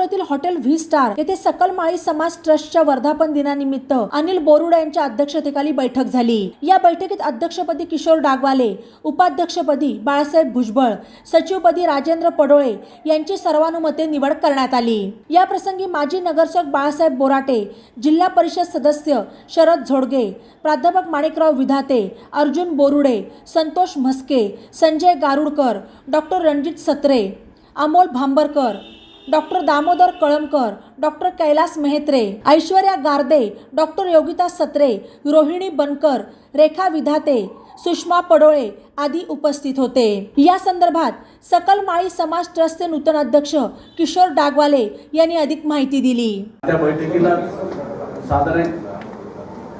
सोलापुरातील hotel V star येथे सकल माळी समाज ट्रस्टच्या वर्धापन दिनानिमित्त अनिल बोरुड यांच्या अध्यक्षतेखाली बैठक झाली. या बैठकीत अध्यक्षपदी किशोर डागवाले उपाध्यक्षपदी बाळासाहेब भुजबळ सचिवपदी राजेंद्र पडोळे यांची सर्वानुमते निवड करण्यात आली. या प्रसंगी माजी नगरसेवक बाळासाहेब बोराटे जिल्हा परिषद सदस्य शरद झोडगे प्राध्यापक Manikrao Vidhate Arjun Borude Santosh Mhaske Sanjay Garudkar doctor Ranjit Satre Amol Bhambarkar doctor Damodar Kalamkar doctor Kailas Mehatre Aishwarya Garde doctor Yogita Satre Rohini Bankar रेखा विधाते सुषमा पडोळे आदी उपस्थित होते. या संदर्भात सकल माळी समाज ट्रस्टचे नूतन अध्यक्ष किशोर डागवाले यांनी अधिक माहिती दिली. त्या बैठकीला साधारण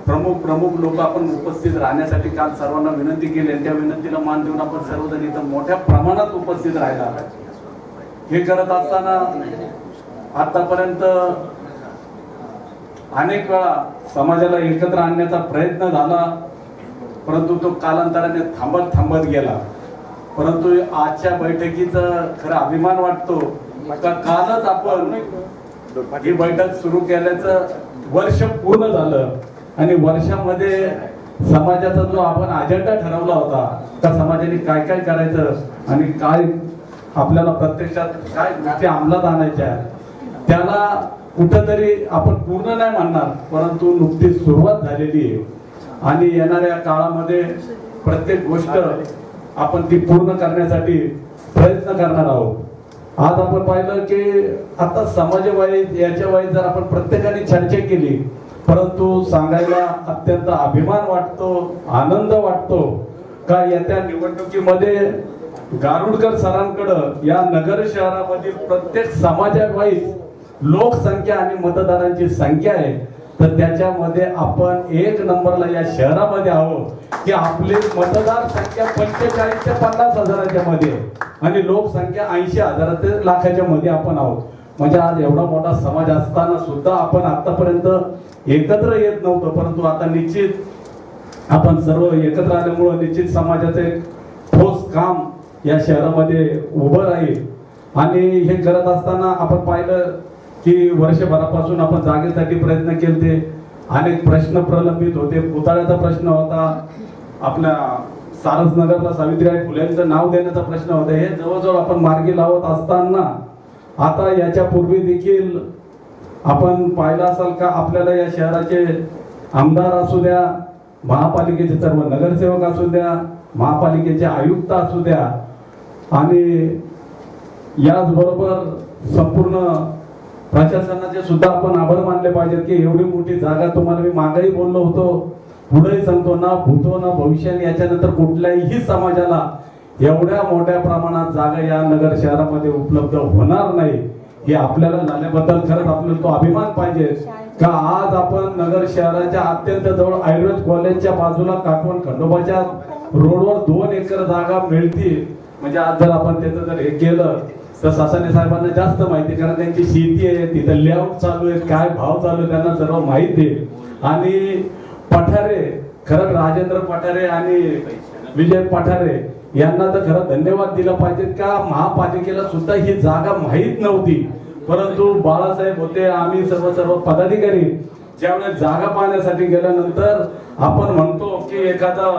प्रमुख प्रमुख लोक आपण उपस्थित राहण्यासाठी काल सर्वांना विनंती केली त्या विनंतीला मान देऊन आपण सर्वजण इथं मोठ्या प्रमाणात उपस्थित राहिला हे करत असताना आतापर्यंत अनेक वेळा समाजाला एकत्र आणण्याचा प्रयत्न झाला परंतु तो कालांतराने थांबत थांबत गेला. परंतु आजच्या बैठकीचा खरा अभिमान वाटतो का? कालच आपण ही बैठक सुरू केल्याचं वर्ष पूर्ण झालं आणि वर्षामध्ये समाजाचा जो आपण अजेंडा ठरवला होता त्या समाजाने काय काय करायचं आणि काय आपल्याला प्रत्यक्षात काय गोष्टी अंमलात आणायच्या त्याला कुठंतरी आपण पूर्ण नाही म्हणणार परंतु नुकतीच सुरुवात झालेली आहे. आणि येणाऱ्या काळामध्ये प्रत्येक गोष्ट आपण ती पूर्ण करण्यासाठी प्रयत्न करणार आहोत. आज आपण पाहिलं की आता समाजवाई याच्या वाईज जर आपण प्रत्येकाने चर्चा केली परंतु सांगायला अत्यंत अभिमान वाटतो आनंद वाटतो का येत्या निवडणुकीमध्ये गारुडकर सरांकडं या नगर शहरामधील प्रत्येक समाजावाईज लोकसंख्या आणि मतदारांची संख्या आहे तर त्याच्यामध्ये आपण एक नंबरला या शहरामध्ये आहोत की आपली मतदार संख्या पंचेचाळीस ते पन्नास हजाराच्या मध्ये आहे. आणि लोकसंख्या ऐंशी हजार ते लाखाच्या मध्ये आपण आहोत म्हणजे आज एवढा मोठा समाज असताना सुद्धा आपण आतापर्यंत एकत्र येत नव्हतं परंतु आता निश्चित आपण सर्व एकत्र आल्यामुळं निश्चित समाजाचे ठोस काम या शहरामध्ये उभं राहील. आणि हे करत असताना आपण पाहिलं की वर्षभरापासून आपण जागेसाठी प्रयत्न केले अनेक प्रश्न प्रलंबित होते. पुतळ्याचा प्रश्न होता. आपल्या सारसनगरला सावित्रीबाई फुलेंचं नाव देण्याचा प्रश्न होता. हे जवळजवळ आपण मार्गी लावत असताना आता याच्या पूर्वी देखील आपण पाहिलं असाल का आपल्याला या शहराचे आमदार असू द्या महापालिकेचे सर्व नगरसेवक असू द्या महापालिकेचे आयुक्त असू द्या आणि याचबरोबर संपूर्ण प्रशासनाचे सुद्धा आपण आभार मानले पाहिजेत की एवढी मोठी जागा तुम्हाला मी मागही बोललो होतो. पुढेही सांगतो ना भूतो ना भविष्याने याच्यानंतर कुठल्याही समाजाला एवढ्या मोठ्या प्रमाणात जागा या नगर शहरामध्ये उपलब्ध होणार नाही. हे आपल्याला झाल्याबद्दल खरंच आपल्याला तो अभिमान पाहिजे का आज आपण नगर शहराच्या अत्यंत जवळ आयुर्वेद कॉलेजच्या बाजूला काटवण खंडोबाच्या रोडवर दोन एकर जागा मिळते म्हणजे आज जर आपण त्याचं जर हे केलं तर सासाने साहेबांना जास्त माहिती आहे, कारण त्यांची शेती आहे तिथं लेआउट चालू आहे काय भाव चालू आहे त्यांना सर्व माहिती आहे. आणि पठारे खरं राजेंद्र पठारे आणि विजय पठारे यांना तर खरं धन्यवाद दिला पाहिजे. का महापालिकेला सुद्धा ही जागा माहीत नव्हती. परंतु बाळासाहेब होते आम्ही सर्व सर्व पदाधिकारी ज्यावेळेस जागा पाहण्यासाठी गेल्यानंतर आपण म्हणतो की एखादा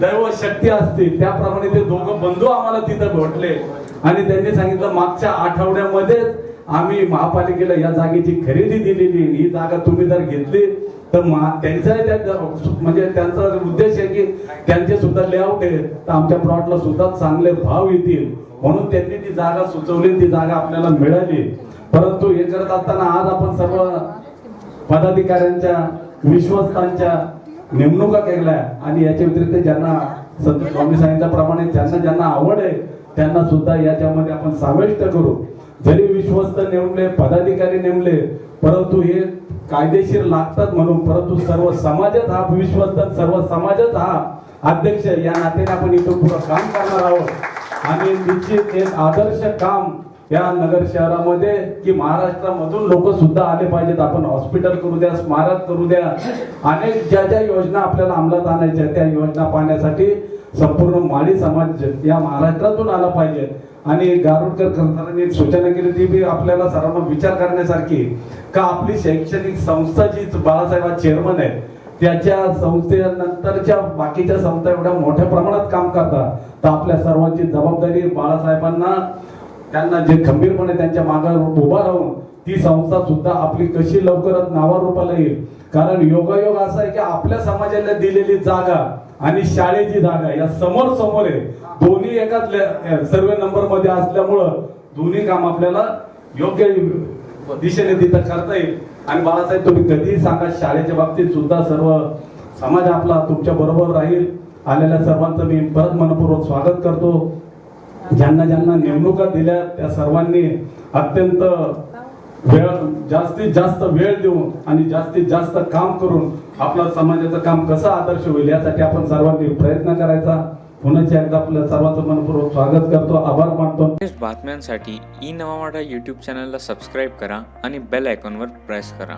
दैव शक्ती असते त्याप्रमाणे ते दोघं बंधू आम्हाला तिथं भेटले. आणि त्यांनी सांगितलं मागच्या आठवड्यामध्येच आम्ही महापालिकेला या जागेची खरेदी दिलेली ही जागा तुम्ही जर घेतली तर त्यांचा त्या- म्हणजे त्यांचा उद्देश आहे की त्यांचे सुद्धा लेआउट आहे. तर आमच्या प्लॉटला सुद्धा चांगले भाव येतील. म्हणून त्यांनी ती जागा सुचवली ती जागा आपल्याला मिळाली. परंतु हे करत असताना आज आपण सर्व पदाधिकाऱ्यांच्या विश्वस्तांच्या नेमणुका केल्या आणि याच्या व्यतिरिक्त ज्यांना संत स्वामी सांगितल्याप्रमाणे ज्यांना ज्यांना आवड आहे त्यांना सुद्धा याच्यामध्ये आपण समाविष्ट करू. जरी विश्वस्त नेमले पदाधिकारी नेमले परंतु हे कायदेशीर लागतात म्हणून परंतु सर्व समाजात हा विश्वस्त सर्व समाजात हा अध्यक्ष या नात्याने आपण इथून पुढे काम करणार आहोत. आणि निश्चित एक आदर्श काम या नगर शहरामध्ये की महाराष्ट्रामधून लोक सुद्धा आले पाहिजेत. आपण हॉस्पिटल करू द्या स्मारक करू द्या. अनेक ज्या ज्या योजना आपल्याला अंमलात आणायच्या त्या योजना पाहण्यासाठी संपूर्ण माळी समाज या महाराष्ट्रातून आला पाहिजे. आणि गारुडकर सरांनी एक सूचना केली ती बी आपल्याला सर्वांना विचार करण्यासारखी का आपली शैक्षणिक संस्था जी बाळासाहेब चेअरमन आहे त्याच्या संस्थेनंतरच्या बाकीच्या संस्था एवढ्या मोठ्या प्रमाणात काम करतात. तर आपल्या सर्वांची जबाबदारी बाळासाहेबांना त्यांना जे खंबीरपणे त्यांच्या मागावर उभा राहून ती संस्था सुद्धा आपली कशी लवकरच नावारूपाला येईल? कारण योगायोग असा आहे की आपल्या समाजाला दिलेली जागा आणि शाळेची जागा या समोर समोर आहे. दोन्ही एकाच सर्वे नंबरमध्ये असल्यामुळं दोन्ही काम आपल्याला योग्य दिशेने तिथं करता येईल. आणि बाळासाहेब तुम्ही कधीही सांगा शाळेच्या बाबतीत सुद्धा सर्व समाज आपला तुमच्या बरोबर राहील. आलेल्या सर्वांचं मी परत मनपूर्वक स्वागत करतो. ज्यांना ज्यांना नेमणुका दिल्या त्या सर्वांनी अत्यंत वेळ जास्तीत जास्त वेळ देऊन आणि जास्तीत जास्त काम करून आपलं समाजाचं काम कसं आदर्श होईल यासाठी आपण सर्वांनी प्रयत्न करायचा. पुण्याच्या एकदा आपलं सर्वांचं मनपूर्वक स्वागत करतो. आभार मानतो. बातम्यांसाठी ई नवा मराठा यूट्यूब चॅनलला सबस्क्राईब करा आणि बेल आयकॉनवर प्रेस करा.